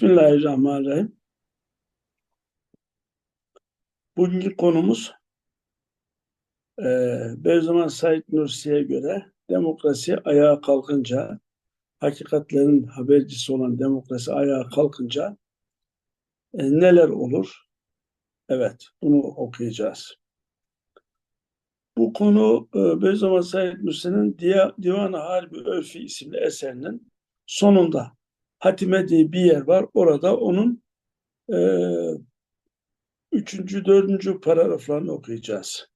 Bismillahirrahmanirrahim. Bugünkü konumuz e, Beyzaman Said Nursi'ye göre demokrasi ayağa kalkınca, hakikatlerin habercisi olan demokrasi ayağa kalkınca e, neler olur? Evet, bunu okuyacağız. Bu konu e, Beyzaman Said Nursi'nin Divan-ı Harbi Örfi isimli eserinin sonunda Hatime diye bir yer var. Orada onun e, üçüncü, dördüncü paragraflarını okuyacağız.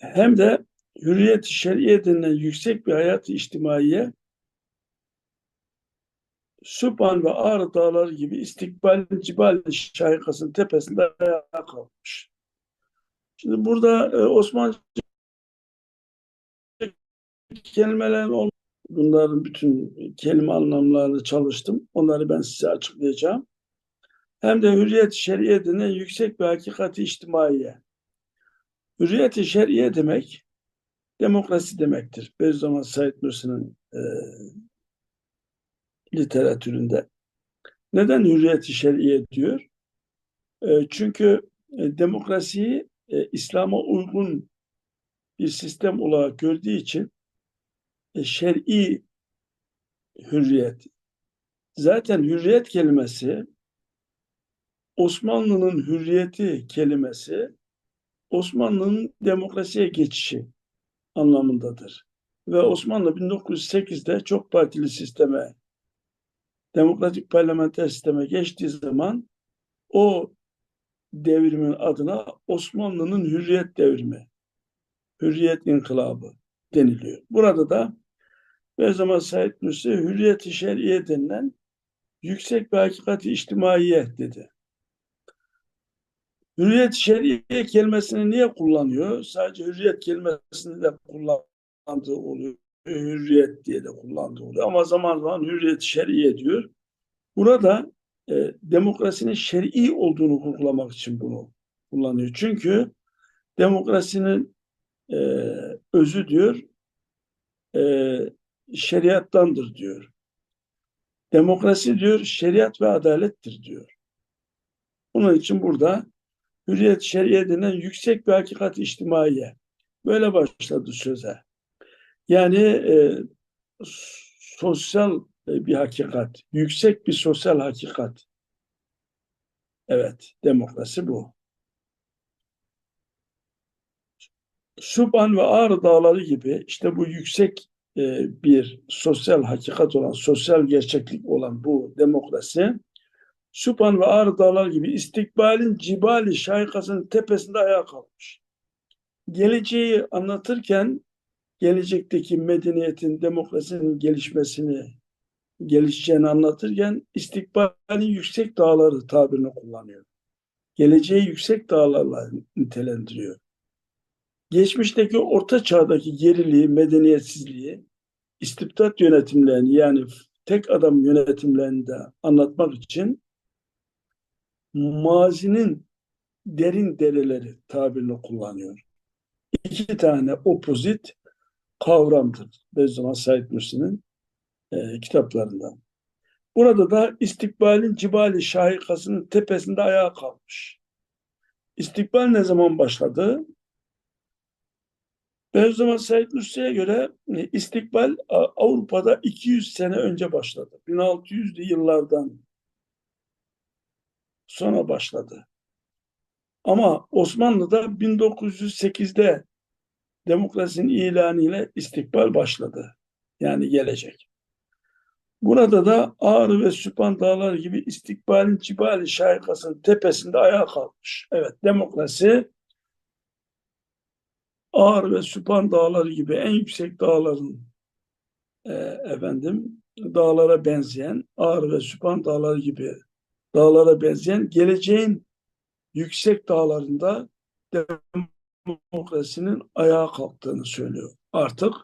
Hem de hürriyet-i şer'iye denilen yüksek bir hayat-ı içtimaiye Sübhan ve Ağrı dağları gibi istikbal cibal şahikasının tepesinde ayağa kalkmış. Şimdi burada e, Osmanlı kelimelerin bunların bütün kelime anlamlarını çalıştım. Onları ben size açıklayacağım. Hem de hürriyet-i şer'iye denen yüksek bir hakikati içtimaiye. Hürriyet-i şer'iye demek demokrasi demektir. Beyzaman Said Nursi'nin e, literatüründe. Neden hürriyet-i şer'iye diyor? E, çünkü e, demokrasiyi e, İslam'a uygun bir sistem olarak gördüğü için şer'i hürriyet. Zaten hürriyet kelimesi Osmanlı'nın hürriyeti kelimesi Osmanlı'nın demokrasiye geçişi anlamındadır. Ve Osmanlı 1908'de çok partili sisteme, demokratik parlamenter sisteme geçtiği zaman o devrimin adına Osmanlı'nın hürriyet devrimi, hürriyet inkılabı deniliyor. Burada da ve zaman Said Nursi hürriyet-i şer'iye denilen yüksek bir hakikati içtimaiye dedi. Hürriyet şer'iye kelimesini niye kullanıyor? Sadece hürriyet kelimesini de kullandığı oluyor. Hürriyet diye de kullandığı oluyor. Ama zaman zaman hürriyet şer'iye diyor. Burada e, demokrasinin şer'i olduğunu vurgulamak için bunu kullanıyor. Çünkü demokrasinin e, özü diyor e, şeriattandır diyor. Demokrasi diyor şeriat ve adalettir diyor. Bunun için burada hürriyet şeriye denen yüksek bir hakikat içtimaiye. Böyle başladı söze. Yani e, sosyal e, bir hakikat, yüksek bir sosyal hakikat. Evet, demokrasi bu. Subhan ve Ağrı Dağları gibi işte bu yüksek bir sosyal hakikat olan, sosyal gerçeklik olan bu demokrasi Süphan ve Ağrı Dağlar gibi istikbalin cibali şahikasının tepesinde ayağa kalkmış. Geleceği anlatırken gelecekteki medeniyetin, demokrasinin gelişmesini, gelişeceğini anlatırken istikbalin yüksek dağları tabirini kullanıyor. Geleceği yüksek dağlarla nitelendiriyor geçmişteki orta çağdaki geriliği, medeniyetsizliği, istibdat yönetimlerini yani tek adam yönetimlerini de anlatmak için mazinin derin dereleri tabirini kullanıyor. İki tane opozit kavramdır. Beyzaman Said Nursi'nin e, kitaplarında. Burada da istikbalin cibali şahikasının tepesinde ayağa kalmış. İstikbal ne zaman başladı? Beyazıt Said Nursi'ye göre e, istikbal Avrupa'da 200 sene önce başladı. 1600'lü yıllardan sonra başladı. Ama Osmanlı'da 1908'de demokrasinin ilanı ile istikbal başladı. Yani gelecek. Burada da Ağrı ve Süphan Dağları gibi istikbalin cibali şahikasının tepesinde ayağa kalkmış. Evet demokrasi Ağır ve Süphan dağları gibi en yüksek dağların e, efendim dağlara benzeyen Ağır ve Süphan dağları gibi dağlara benzeyen geleceğin yüksek dağlarında demokrasinin ayağa kalktığını söylüyor. Artık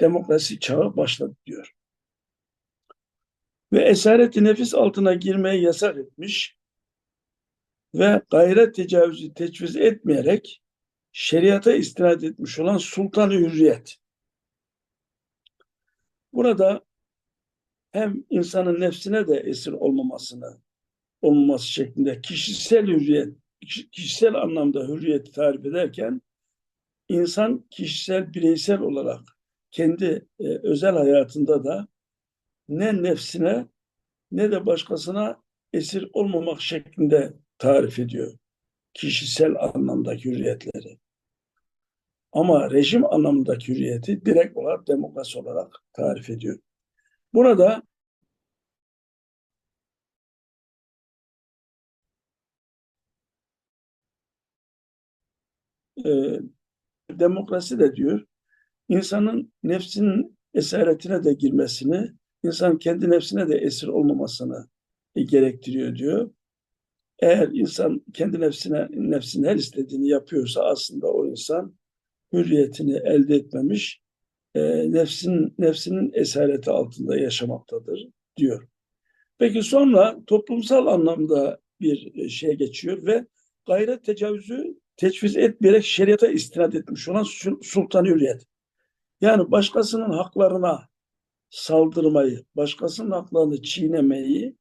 demokrasi çağı başladı diyor. Ve esareti nefis altına girmeye yasak etmiş ve gayret tecavüzü tecviz etmeyerek şeriata istinad etmiş olan sultan hürriyet. Burada hem insanın nefsine de esir olmamasını olmaması şeklinde kişisel hürriyet, kişisel anlamda hürriyeti tarif ederken insan kişisel, bireysel olarak kendi e, özel hayatında da ne nefsine ne de başkasına esir olmamak şeklinde tarif ediyor kişisel anlamdaki hürriyetleri. Ama rejim anlamındaki hürriyeti direkt olarak demokrasi olarak tarif ediyor. Burada e, demokrasi de diyor insanın nefsinin esaretine de girmesini, insan kendi nefsine de esir olmamasını gerektiriyor diyor. Eğer insan kendi nefsine nefsin her istediğini yapıyorsa aslında o insan hürriyetini elde etmemiş, e, nefsin nefsinin esareti altında yaşamaktadır diyor. Peki sonra toplumsal anlamda bir şey geçiyor ve gayret tecavüzü tecviz etmeyerek şeriata istinad etmiş olan sultan hürriyet. Yani başkasının haklarına saldırmayı, başkasının haklarını çiğnemeyi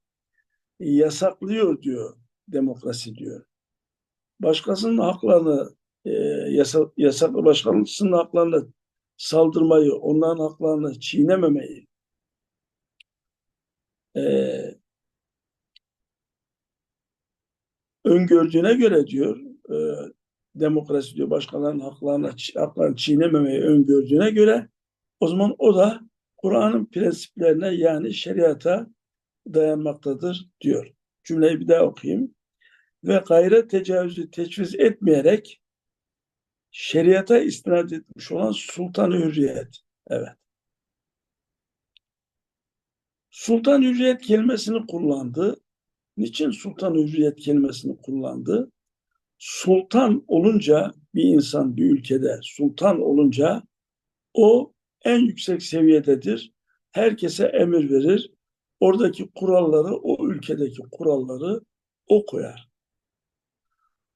yasaklıyor diyor demokrasi diyor. Başkasının haklarını e, yasa, yasaklı başkasının haklarını saldırmayı, onların haklarını çiğnememeyi e, öngördüğüne göre diyor e, demokrasi diyor başkalarının haklarını, haklarını çiğnememeyi öngördüğüne göre o zaman o da Kur'an'ın prensiplerine yani şeriata dayanmaktadır diyor. Cümleyi bir daha okuyayım. Ve gayret tecavüzü teçviz etmeyerek şeriata istinad etmiş olan sultan hürriyet. Evet. Sultan hürriyet kelimesini kullandı. Niçin sultan hürriyet kelimesini kullandı? sultan olunca bir insan bir ülkede sultan olunca o en yüksek seviyededir. Herkese emir verir. Oradaki kuralları, o ülkedeki kuralları o koyar.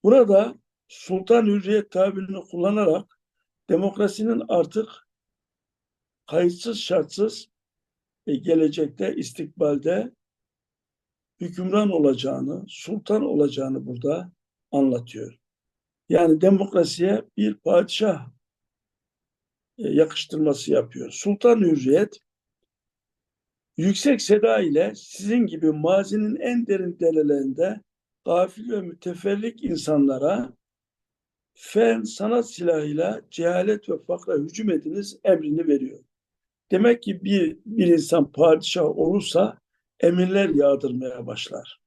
Burada sultan hürriyet tabirini kullanarak demokrasinin artık kayıtsız şartsız e, gelecekte, istikbalde hükümran olacağını, sultan olacağını burada anlatıyor. Yani demokrasiye bir padişah e, yakıştırması yapıyor. Sultan Hürriyet yüksek seda ile sizin gibi mazinin en derin delelerinde gafil ve müteferrik insanlara fen sanat silahıyla cehalet ve fakra hücum ediniz emrini veriyor. Demek ki bir, bir insan padişah olursa emirler yağdırmaya başlar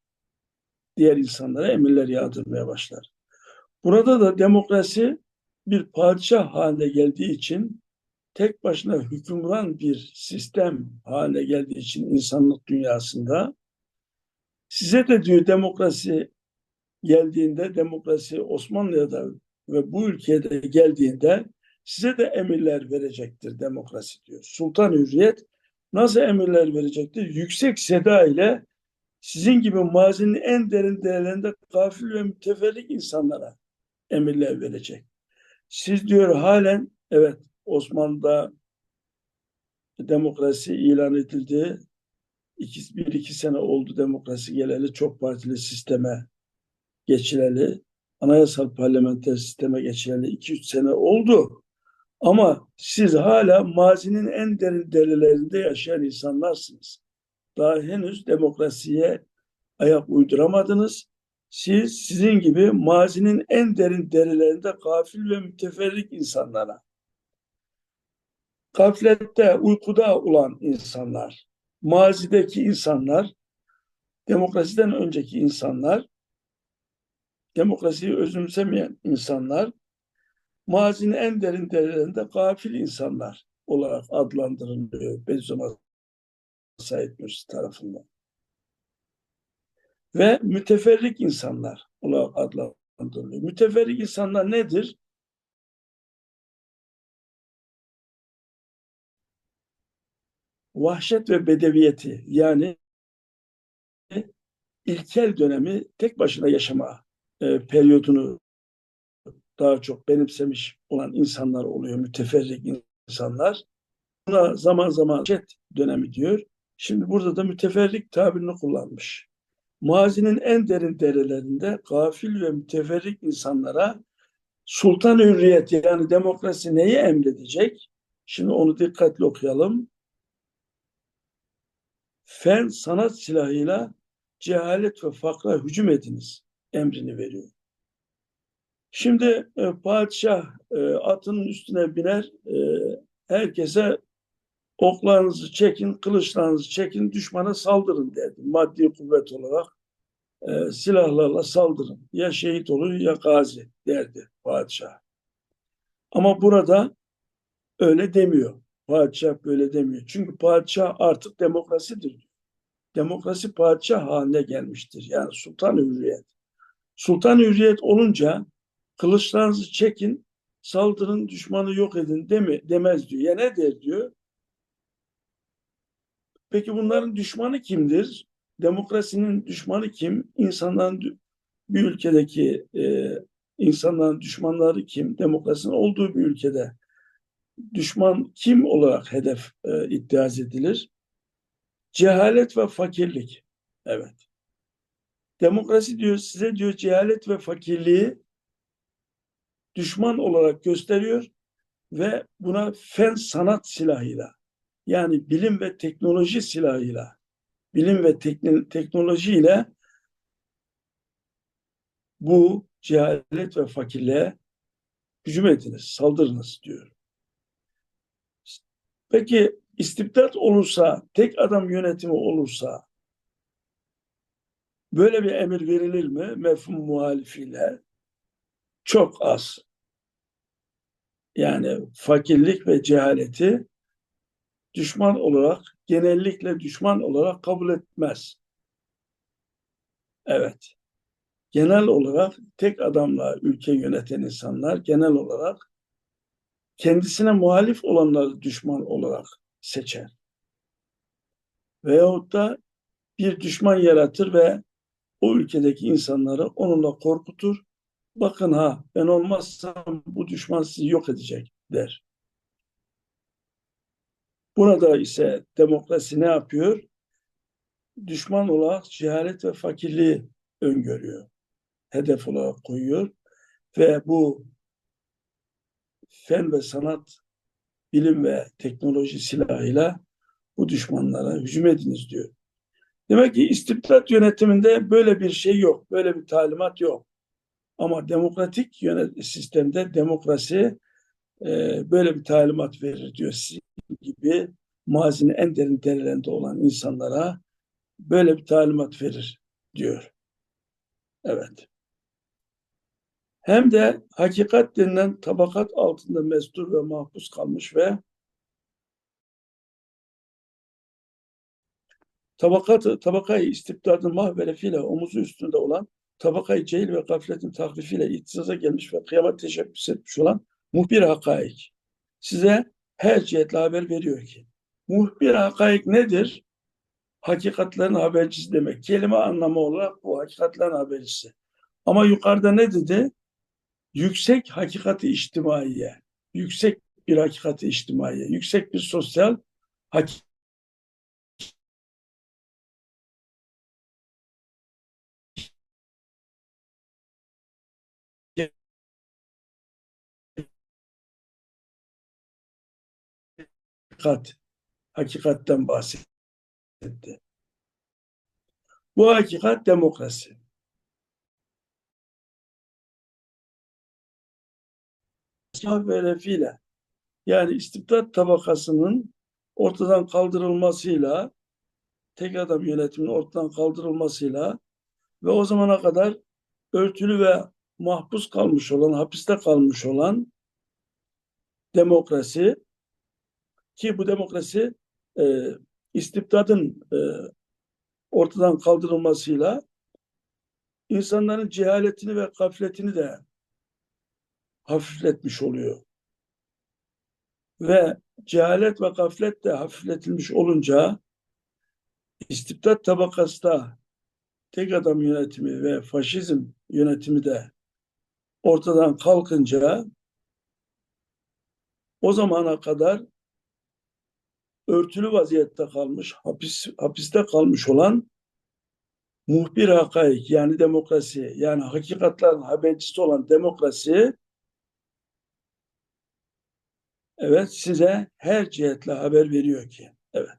diğer insanlara emirler yağdırmaya başlar. Burada da demokrasi bir padişah haline geldiği için tek başına hükümran bir sistem haline geldiği için insanlık dünyasında size de diyor demokrasi geldiğinde demokrasi Osmanlı'ya da ve bu ülkede geldiğinde size de emirler verecektir demokrasi diyor. Sultan Hürriyet nasıl emirler verecektir? Yüksek seda ile sizin gibi mazinin en derin değerlerinde gafil ve müteferrik insanlara emirler verecek. Siz diyor halen evet Osmanlı'da demokrasi ilan edildi. İki, bir iki sene oldu demokrasi geleli çok partili sisteme geçileli. Anayasal parlamenter sisteme geçileli iki üç sene oldu. Ama siz hala mazinin en derin derilerinde yaşayan insanlarsınız daha henüz demokrasiye ayak uyduramadınız. Siz sizin gibi mazinin en derin derilerinde gafil ve müteferrik insanlara, gaflette, uykuda olan insanlar, mazideki insanlar, demokrasiden önceki insanlar, demokrasiyi özümsemeyen insanlar, mazinin en derin derilerinde gafil insanlar olarak adlandırılıyor Bediüzzaman Said Nursi tarafından. Ve müteferrik insanlar olarak adlandırılıyor. Müteferrik insanlar nedir? Vahşet ve bedeviyeti yani ilkel dönemi tek başına yaşama e, periyodunu daha çok benimsemiş olan insanlar oluyor, müteferrik insanlar. Buna zaman zaman vahşet dönemi diyor. Şimdi burada da müteferrik tabirini kullanmış. Mazinin en derin derelerinde gafil ve müteferrik insanlara sultan hürriyet yani demokrasi neyi emredecek? Şimdi onu dikkatli okuyalım. Fen sanat silahıyla cehalet ve fakra hücum ediniz emrini veriyor. Şimdi e, padişah e, atının üstüne biner, e, herkese oklarınızı çekin, kılıçlarınızı çekin, düşmana saldırın derdi. Maddi kuvvet olarak e, silahlarla saldırın. Ya şehit olur ya gazi derdi padişah. Ama burada öyle demiyor. Padişah böyle demiyor. Çünkü padişah artık demokrasidir. Demokrasi padişah haline gelmiştir. Yani sultan hürriyet. Sultan hürriyet olunca kılıçlarınızı çekin, saldırın, düşmanı yok edin deme, demez diyor. Ya ne der diyor? Peki bunların düşmanı kimdir? Demokrasinin düşmanı kim? İnsanların bir ülkedeki e, insanların düşmanları kim? Demokrasinin olduğu bir ülkede düşman kim olarak hedef e, iddiaz edilir? Cehalet ve fakirlik. Evet. Demokrasi diyor size diyor cehalet ve fakirliği düşman olarak gösteriyor ve buna fen sanat silahıyla yani bilim ve teknoloji silahıyla bilim ve tekn teknolojiyle bu cehalet ve fakirliğe hücum ediniz, saldırınız diyor. Peki istibdat olursa, tek adam yönetimi olursa böyle bir emir verilir mi mefhum muhalifiyle? Çok az. Yani fakirlik ve cehaleti düşman olarak, genellikle düşman olarak kabul etmez. Evet. Genel olarak tek adamla ülke yöneten insanlar genel olarak kendisine muhalif olanları düşman olarak seçer. Veyahut da bir düşman yaratır ve o ülkedeki insanları onunla korkutur. Bakın ha ben olmazsam bu düşman sizi yok edecek der. Burada ise demokrasi ne yapıyor? Düşman olarak cehalet ve fakirliği öngörüyor. Hedef olarak koyuyor ve bu fen ve sanat, bilim ve teknoloji silahıyla bu düşmanlara hücum ediniz diyor. Demek ki istibdat yönetiminde böyle bir şey yok, böyle bir talimat yok. Ama demokratik yönet sistemde demokrasi e, böyle bir talimat verir diyor. Sizin gibi mazinin en derin derilerinde olan insanlara böyle bir talimat verir diyor. Evet hem de hakikat denilen tabakat altında mestur ve mahpus kalmış ve tabakatı, tabakayı istibdadın mahverefiyle omuzu üstünde olan tabakayı cehil ve gafletin taklifiyle ittizaza gelmiş ve kıyamet teşebbüs etmiş olan muhbir hakaik. Size her cihetle haber veriyor ki muhbir hakaik nedir? Hakikatlerin habercisi demek. Kelime anlamı olarak bu hakikatlerin habercisi. Ama yukarıda ne dedi? Yüksek hakikati içtimaiye, yüksek bir hakikati içtimaiye, yüksek bir sosyal hakikat hakikat, hakikatten bahsetti. Bu hakikat demokrasi. Ve yani istibdat tabakasının ortadan kaldırılmasıyla tek adam yönetiminin ortadan kaldırılmasıyla ve o zamana kadar örtülü ve mahpus kalmış olan, hapiste kalmış olan demokrasi ki bu demokrasi e, istibdadın e, ortadan kaldırılmasıyla insanların cehaletini ve gafletini de hafifletmiş oluyor. Ve cehalet ve gaflet de hafifletilmiş olunca istibdat tabakası da tek adam yönetimi ve faşizm yönetimi de ortadan kalkınca o zamana kadar örtülü vaziyette kalmış, hapis, hapiste kalmış olan muhbir hakaik yani demokrasi yani hakikatlerin habercisi olan demokrasi evet size her cihetle haber veriyor ki evet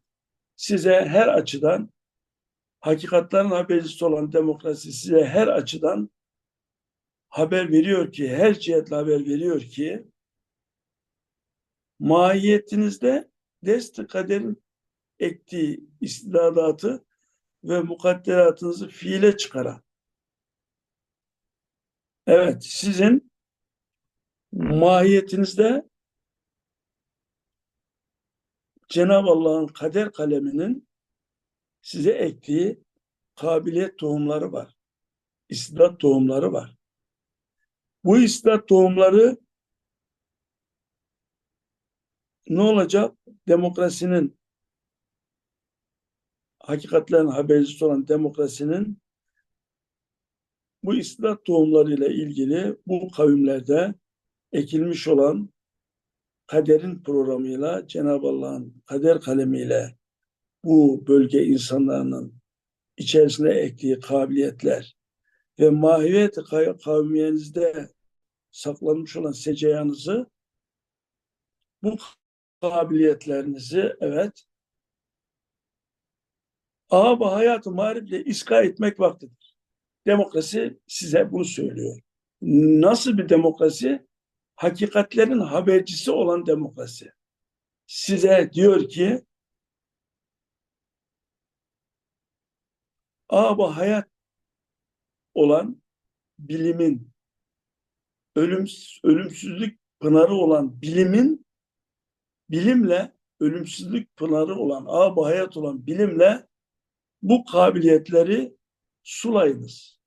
size her açıdan hakikatlerin habercisi olan demokrasi size her açıdan haber veriyor ki her cihetle haber veriyor ki mahiyetinizde dest kaderin ektiği istidadatı ve mukadderatınızı fiile çıkaran. Evet, sizin mahiyetinizde Cenab-ı Allah'ın kader kaleminin size ektiği kabiliyet tohumları var. İstidat tohumları var. Bu istidat tohumları ne olacak? Demokrasinin hakikatlerin habercisi olan demokrasinin bu istidat tohumlarıyla ilgili bu kavimlerde ekilmiş olan kaderin programıyla Cenab-ı Allah'ın kader kalemiyle bu bölge insanlarının içerisine ektiği kabiliyetler ve mahiyet kavmiyenizde saklanmış olan seceyanızı bu kabiliyetlerinizi evet ağab hayatı marifle iska etmek vaktidir. Demokrasi size bunu söylüyor. Nasıl bir demokrasi? Hakikatlerin habercisi olan demokrasi. Size diyor ki ağab hayat olan bilimin ölüm, ölümsüzlük pınarı olan bilimin bilimle ölümsüzlük pınarı olan ağab hayat olan bilimle bu kabiliyetleri sulayınız.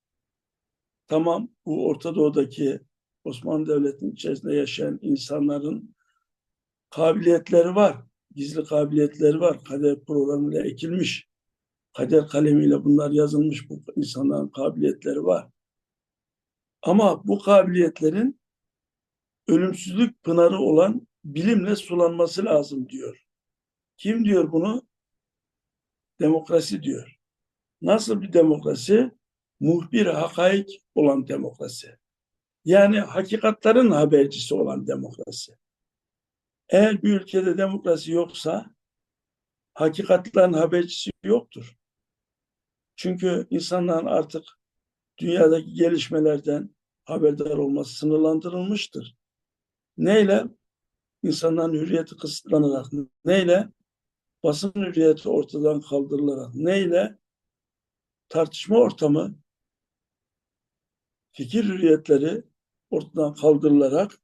Tamam bu Orta Doğu'daki Osmanlı Devleti'nin içerisinde yaşayan insanların kabiliyetleri var. Gizli kabiliyetleri var. Kader programıyla ekilmiş. Kader kalemiyle bunlar yazılmış. Bu insanların kabiliyetleri var. Ama bu kabiliyetlerin ölümsüzlük pınarı olan bilimle sulanması lazım diyor. Kim diyor bunu? demokrasi diyor. Nasıl bir demokrasi? Muhbir hakaik olan demokrasi. Yani hakikatlerin habercisi olan demokrasi. Eğer bir ülkede demokrasi yoksa hakikatlerin habercisi yoktur. Çünkü insanların artık dünyadaki gelişmelerden haberdar olması sınırlandırılmıştır. Neyle? İnsanların hürriyeti kısıtlanarak. Neyle? basın hürriyeti ortadan kaldırılarak neyle? Tartışma ortamı, fikir hürriyetleri ortadan kaldırılarak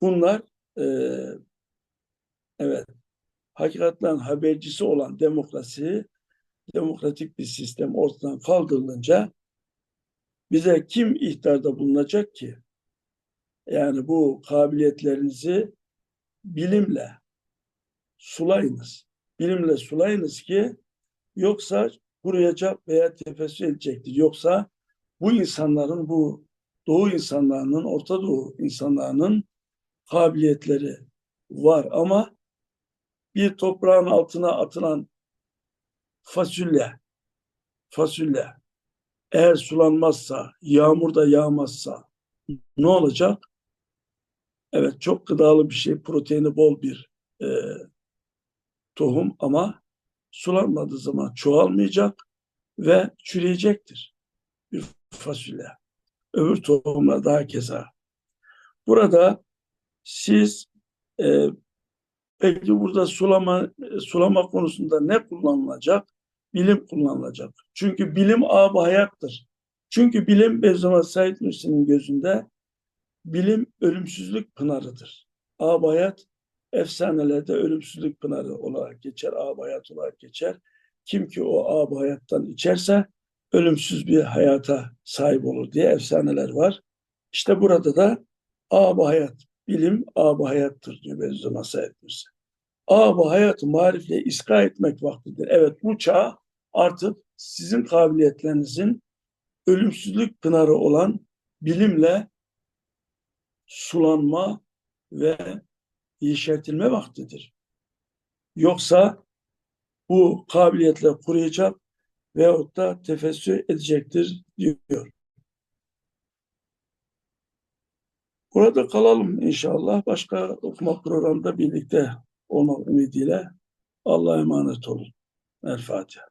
bunlar e, evet hakikatlerin habercisi olan demokrasi demokratik bir sistem ortadan kaldırılınca bize kim ihtarda bulunacak ki? Yani bu kabiliyetlerinizi bilimle, sulayınız. Bilimle sulayınız ki yoksa kuruyacak veya tefessü edecektir. Yoksa bu insanların, bu Doğu insanlarının, Orta Doğu insanlarının kabiliyetleri var ama bir toprağın altına atılan fasulye, fasulye eğer sulanmazsa, yağmur da yağmazsa ne olacak? Evet çok gıdalı bir şey, proteini bol bir e, tohum ama sulanmadığı zaman çoğalmayacak ve çürüyecektir bir fasulye. Öbür tohumlar daha keza. Burada siz e, peki burada sulama sulama konusunda ne kullanılacak? Bilim kullanılacak. Çünkü bilim ab hayattır. Çünkü bilim Bevzama Said Nursi'nin gözünde bilim ölümsüzlük pınarıdır. Ab hayat efsanelerde ölümsüzlük pınarı olarak geçer, ağab hayat olarak geçer. Kim ki o ağab hayattan içerse ölümsüz bir hayata sahip olur diye efsaneler var. İşte burada da ağab hayat, bilim ağab hayattır diyor Bediüzzaman Said Nursi. Ağab hayatı marifle iska etmek vaktidir. Evet bu çağ artık sizin kabiliyetlerinizin ölümsüzlük pınarı olan bilimle sulanma ve yeşertilme vaktidir. Yoksa bu kabiliyetle kuruyacak veyahut da tefessü edecektir diyor. Burada kalalım inşallah. Başka okuma programında birlikte olmak ümidiyle Allah'a emanet olun. El Fatiha.